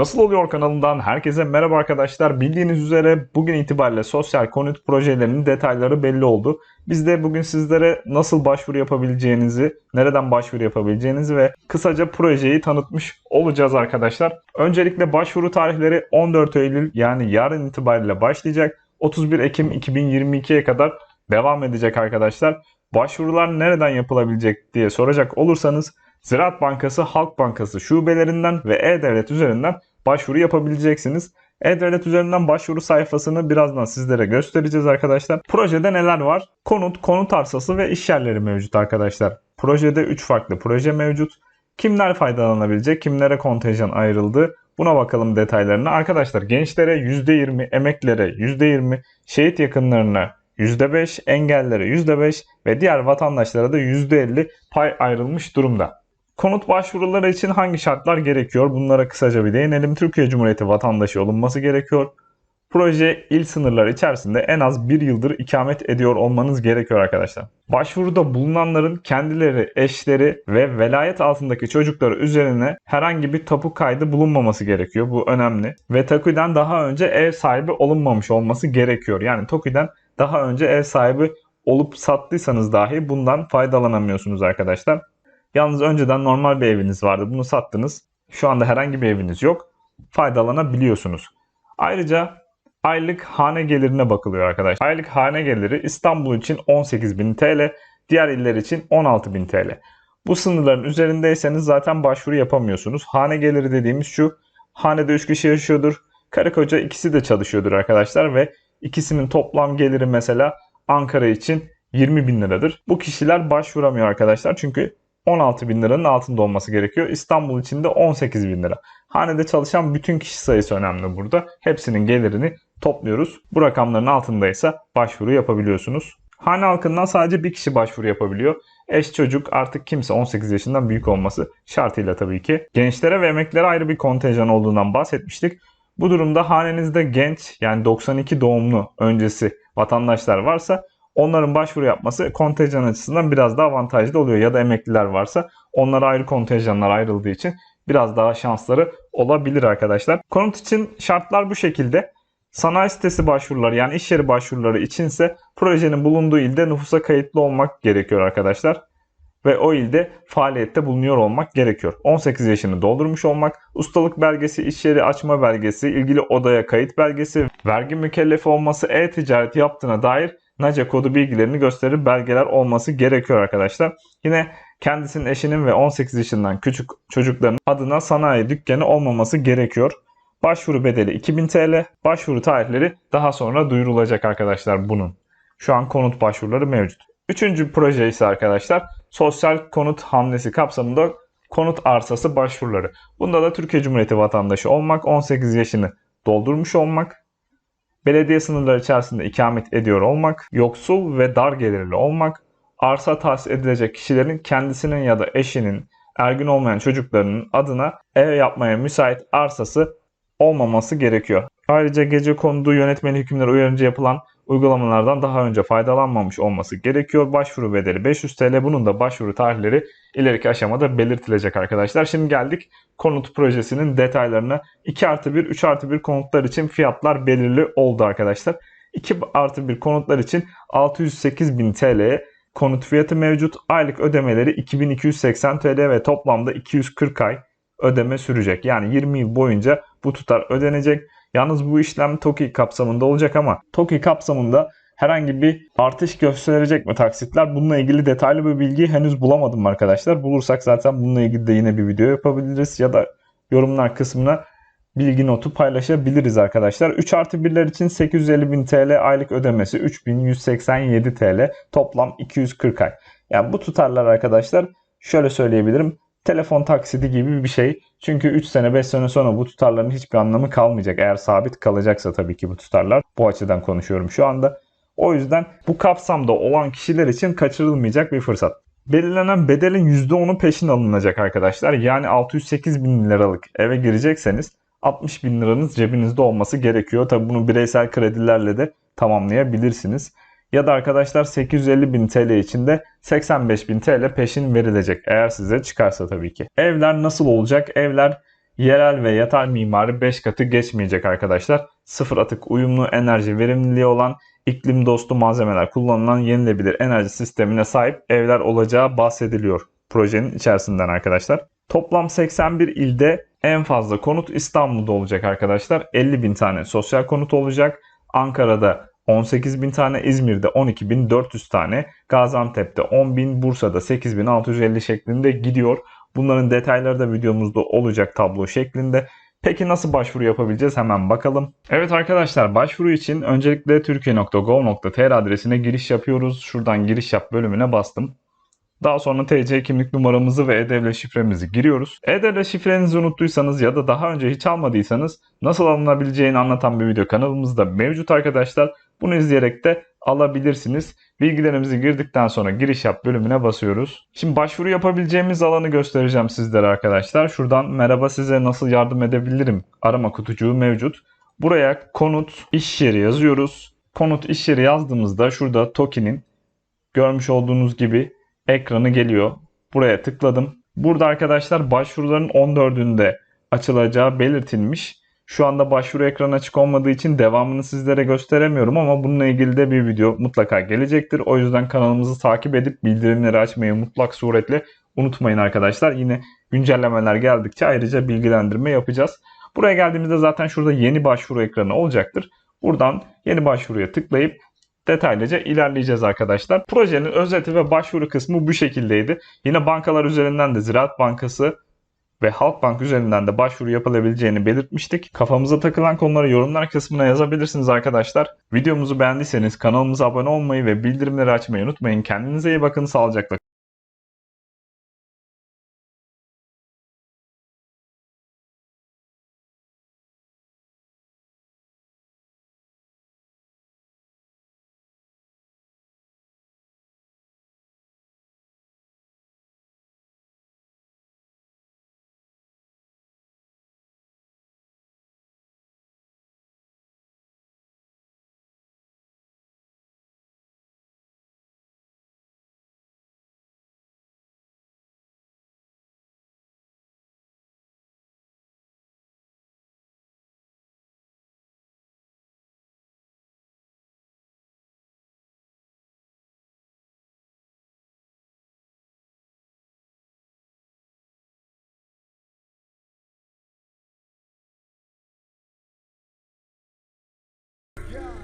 Nasıl oluyor kanalından herkese merhaba arkadaşlar. Bildiğiniz üzere bugün itibariyle sosyal konut projelerinin detayları belli oldu. Biz de bugün sizlere nasıl başvuru yapabileceğinizi, nereden başvuru yapabileceğinizi ve kısaca projeyi tanıtmış olacağız arkadaşlar. Öncelikle başvuru tarihleri 14 Eylül yani yarın itibariyle başlayacak. 31 Ekim 2022'ye kadar devam edecek arkadaşlar. Başvurular nereden yapılabilecek diye soracak olursanız Ziraat Bankası, Halk Bankası şubelerinden ve E-Devlet üzerinden başvuru yapabileceksiniz. E-Devlet üzerinden başvuru sayfasını birazdan sizlere göstereceğiz arkadaşlar. Projede neler var? Konut, konut arsası ve iş yerleri mevcut arkadaşlar. Projede 3 farklı proje mevcut. Kimler faydalanabilecek, kimlere kontenjan ayrıldı? Buna bakalım detaylarına. Arkadaşlar gençlere %20, emeklere %20, şehit yakınlarına %5, engellere %5 ve diğer vatandaşlara da %50 pay ayrılmış durumda. Konut başvuruları için hangi şartlar gerekiyor? Bunlara kısaca bir değinelim. Türkiye Cumhuriyeti vatandaşı olunması gerekiyor. Proje il sınırları içerisinde en az bir yıldır ikamet ediyor olmanız gerekiyor arkadaşlar. Başvuruda bulunanların kendileri, eşleri ve velayet altındaki çocukları üzerine herhangi bir tapu kaydı bulunmaması gerekiyor. Bu önemli. Ve TOKİ'den daha önce ev sahibi olunmamış olması gerekiyor. Yani TOKİ'den daha önce ev sahibi olup sattıysanız dahi bundan faydalanamıyorsunuz arkadaşlar. Yalnız önceden normal bir eviniz vardı. Bunu sattınız. Şu anda herhangi bir eviniz yok. Faydalanabiliyorsunuz. Ayrıca aylık hane gelirine bakılıyor arkadaşlar. Aylık hane geliri İstanbul için 18.000 TL, diğer iller için 16.000 TL. Bu sınırların üzerindeyseniz zaten başvuru yapamıyorsunuz. Hane geliri dediğimiz şu. Hanede 3 kişi yaşıyordur. Karı koca ikisi de çalışıyordur arkadaşlar ve ikisinin toplam geliri mesela Ankara için 20 bin liradır. Bu kişiler başvuramıyor arkadaşlar çünkü 16 bin liranın altında olması gerekiyor. İstanbul için de 18 bin lira. Hanede çalışan bütün kişi sayısı önemli burada. Hepsinin gelirini topluyoruz. Bu rakamların altındaysa başvuru yapabiliyorsunuz. Hane halkından sadece bir kişi başvuru yapabiliyor. Eş çocuk artık kimse 18 yaşından büyük olması şartıyla tabii ki. Gençlere ve emeklilere ayrı bir kontenjan olduğundan bahsetmiştik. Bu durumda hanenizde genç yani 92 doğumlu öncesi vatandaşlar varsa onların başvuru yapması kontenjan açısından biraz daha avantajlı oluyor. Ya da emekliler varsa onlara ayrı kontenjanlar ayrıldığı için biraz daha şansları olabilir arkadaşlar. Konut için şartlar bu şekilde. Sanayi sitesi başvuruları yani iş yeri başvuruları içinse projenin bulunduğu ilde nüfusa kayıtlı olmak gerekiyor arkadaşlar. Ve o ilde faaliyette bulunuyor olmak gerekiyor. 18 yaşını doldurmuş olmak, ustalık belgesi, iş yeri açma belgesi, ilgili odaya kayıt belgesi, vergi mükellefi olması, e-ticaret yaptığına dair NACE kodu bilgilerini gösterir belgeler olması gerekiyor arkadaşlar. Yine kendisinin eşinin ve 18 yaşından küçük çocukların adına sanayi dükkanı olmaması gerekiyor. Başvuru bedeli 2000 TL. Başvuru tarihleri daha sonra duyurulacak arkadaşlar bunun. Şu an konut başvuruları mevcut. Üçüncü proje ise arkadaşlar sosyal konut hamlesi kapsamında konut arsası başvuruları. Bunda da Türkiye Cumhuriyeti vatandaşı olmak, 18 yaşını doldurmuş olmak, belediye sınırları içerisinde ikamet ediyor olmak, yoksul ve dar gelirli olmak, arsa tahsis edilecek kişilerin kendisinin ya da eşinin, ergin olmayan çocuklarının adına ev yapmaya müsait arsası olmaması gerekiyor. Ayrıca gece konduğu yönetmeli hükümleri uyarınca yapılan uygulamalardan daha önce faydalanmamış olması gerekiyor. Başvuru bedeli 500 TL. Bunun da başvuru tarihleri ileriki aşamada belirtilecek arkadaşlar. Şimdi geldik konut projesinin detaylarına. 2 artı 1, 3 artı 1 konutlar için fiyatlar belirli oldu arkadaşlar. 2 artı 1 konutlar için 608 bin TL'ye konut fiyatı mevcut. Aylık ödemeleri 2280 TL ve toplamda 240 ay ödeme sürecek. Yani 20 yıl boyunca bu tutar ödenecek. Yalnız bu işlem TOKİ kapsamında olacak ama TOKİ kapsamında herhangi bir artış gösterecek mi taksitler? Bununla ilgili detaylı bir bilgi henüz bulamadım arkadaşlar. Bulursak zaten bununla ilgili de yine bir video yapabiliriz ya da yorumlar kısmına bilgi notu paylaşabiliriz arkadaşlar. 3 artı 1'ler için 850 bin TL aylık ödemesi 3187 TL toplam 240 ay. Yani bu tutarlar arkadaşlar şöyle söyleyebilirim telefon taksidi gibi bir şey. Çünkü 3 sene 5 sene sonra bu tutarların hiçbir anlamı kalmayacak. Eğer sabit kalacaksa tabii ki bu tutarlar. Bu açıdan konuşuyorum şu anda. O yüzden bu kapsamda olan kişiler için kaçırılmayacak bir fırsat. Belirlenen bedelin %10'u peşin alınacak arkadaşlar. Yani 608 bin liralık eve girecekseniz 60 bin liranız cebinizde olması gerekiyor. Tabi bunu bireysel kredilerle de tamamlayabilirsiniz. Ya da arkadaşlar 850 bin TL içinde 85 bin TL peşin verilecek. Eğer size çıkarsa tabii ki. Evler nasıl olacak? Evler yerel ve yatay mimari 5 katı geçmeyecek arkadaşlar. Sıfır atık uyumlu enerji verimliliği olan iklim dostu malzemeler kullanılan yenilebilir enerji sistemine sahip evler olacağı bahsediliyor projenin içerisinden arkadaşlar. Toplam 81 ilde en fazla konut İstanbul'da olacak arkadaşlar. 50 bin tane sosyal konut olacak. Ankara'da 18 bin tane, İzmir'de 12.400 tane, Gaziantep'te 10 bin, Bursa'da 8.650 şeklinde gidiyor. Bunların detayları da videomuzda olacak tablo şeklinde. Peki nasıl başvuru yapabileceğiz hemen bakalım. Evet arkadaşlar başvuru için öncelikle türkiye.gov.tr adresine giriş yapıyoruz. Şuradan giriş yap bölümüne bastım. Daha sonra TC kimlik numaramızı ve e-devlet şifremizi giriyoruz. E-devlet şifrenizi unuttuysanız ya da daha önce hiç almadıysanız nasıl alınabileceğini anlatan bir video kanalımızda mevcut arkadaşlar. Bunu izleyerek de alabilirsiniz. Bilgilerimizi girdikten sonra giriş yap bölümüne basıyoruz. Şimdi başvuru yapabileceğimiz alanı göstereceğim sizlere arkadaşlar. Şuradan merhaba size nasıl yardım edebilirim arama kutucuğu mevcut. Buraya konut iş yeri yazıyoruz. Konut iş yeri yazdığımızda şurada TOKİ'nin görmüş olduğunuz gibi ekranı geliyor. Buraya tıkladım. Burada arkadaşlar başvuruların 14'ünde açılacağı belirtilmiş. Şu anda başvuru ekranı açık olmadığı için devamını sizlere gösteremiyorum ama bununla ilgili de bir video mutlaka gelecektir. O yüzden kanalımızı takip edip bildirimleri açmayı mutlak suretle unutmayın arkadaşlar. Yine güncellemeler geldikçe ayrıca bilgilendirme yapacağız. Buraya geldiğimizde zaten şurada yeni başvuru ekranı olacaktır. Buradan yeni başvuruya tıklayıp detaylıca ilerleyeceğiz arkadaşlar. Projenin özeti ve başvuru kısmı bu şekildeydi. Yine bankalar üzerinden de Ziraat Bankası ve Halkbank üzerinden de başvuru yapılabileceğini belirtmiştik. Kafamıza takılan konuları yorumlar kısmına yazabilirsiniz arkadaşlar. Videomuzu beğendiyseniz kanalımıza abone olmayı ve bildirimleri açmayı unutmayın. Kendinize iyi bakın, sağlıcakla